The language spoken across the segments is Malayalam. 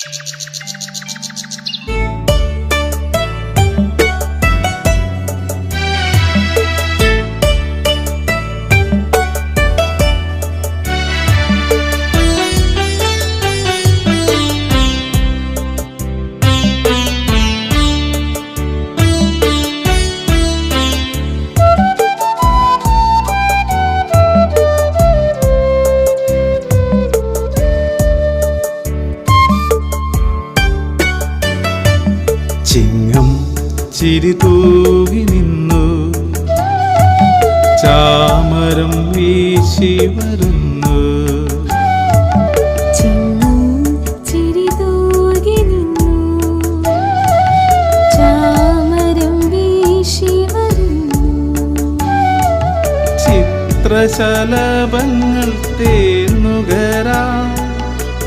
チチチチチチ ചിരി തൂകി നിന്നു. ചാമരം വീശി വരുന്നു. ചിത്രശലഭങ്ങൾ തേനുകരാ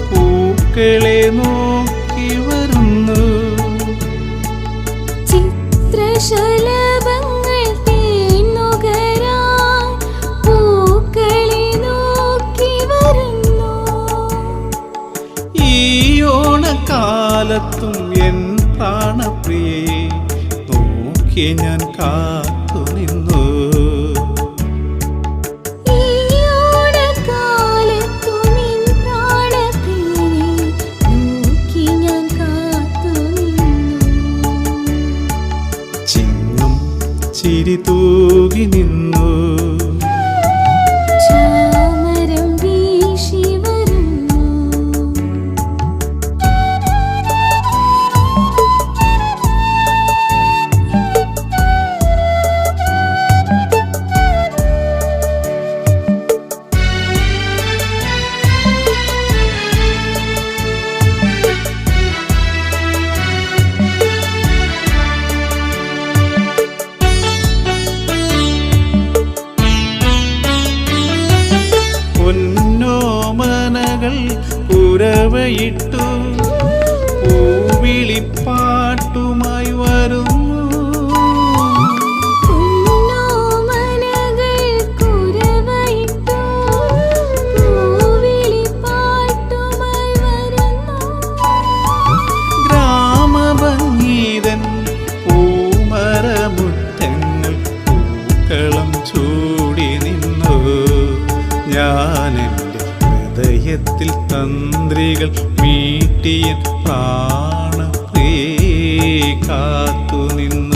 പൂക്കളെ നോക്കി വ കാലത്തും എൻ പ്രാണപ്രിയെ നോക്കി ഞാൻ കാത്തു നിന്നു. ചിരി തൂകി നിന്നു. முறையிட்டு ഹൃദയത്തിൽ തന്ത്രികൾ മീട്ടിയ പ്രാണപ്രിയ കാത്തുനിന്നു.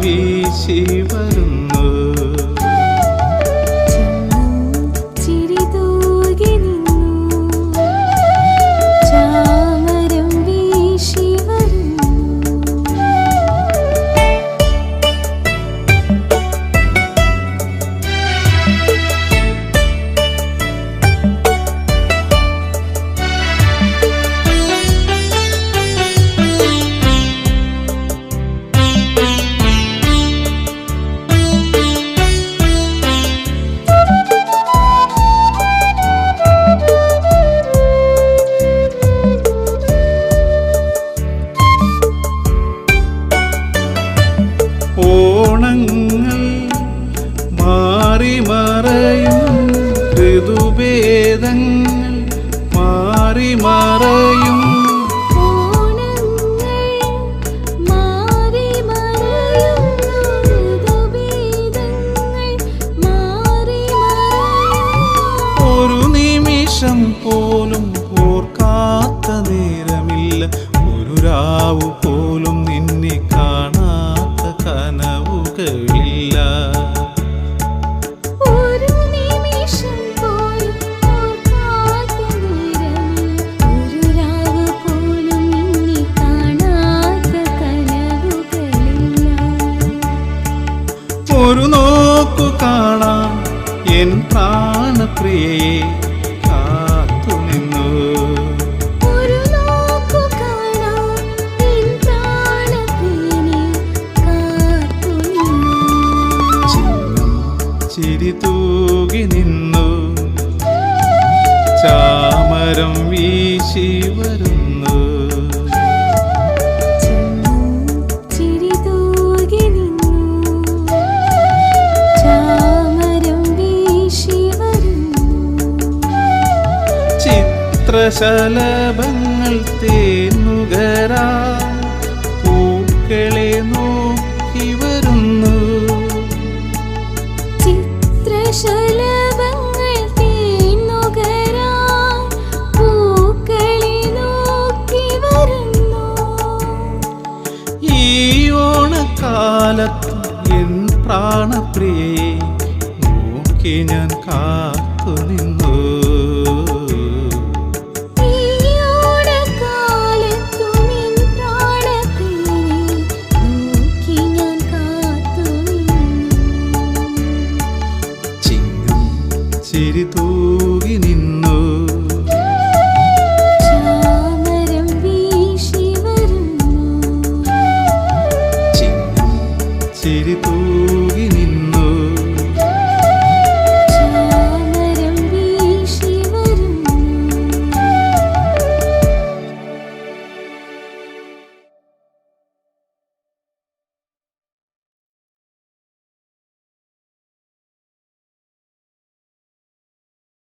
വീശി വരുന്നു. ഭേദങ്ങൾ മാറി മറയും. ഒരു നിമിഷം പോലും എൻ പ്രാണപ്രിയേ ചിരി തൂകി നിന്നു. ചാമരം വീശി വരുന്നു. ചിത്രശലഭങ്ങൾ തേന്നുകരാ. പൂക്കളെ നോക്കി വരുന്നു. ചിത്രശലഭങ്ങൾ തേന്നുകരാൻ പൂക്കളെ നോക്കി വരുന്നു. ഈ ഓണക്കാലത്ത് എൻ പ്രാണപ്രിയേ നോക്കി ഞാൻ കാത്തു നിന്നു.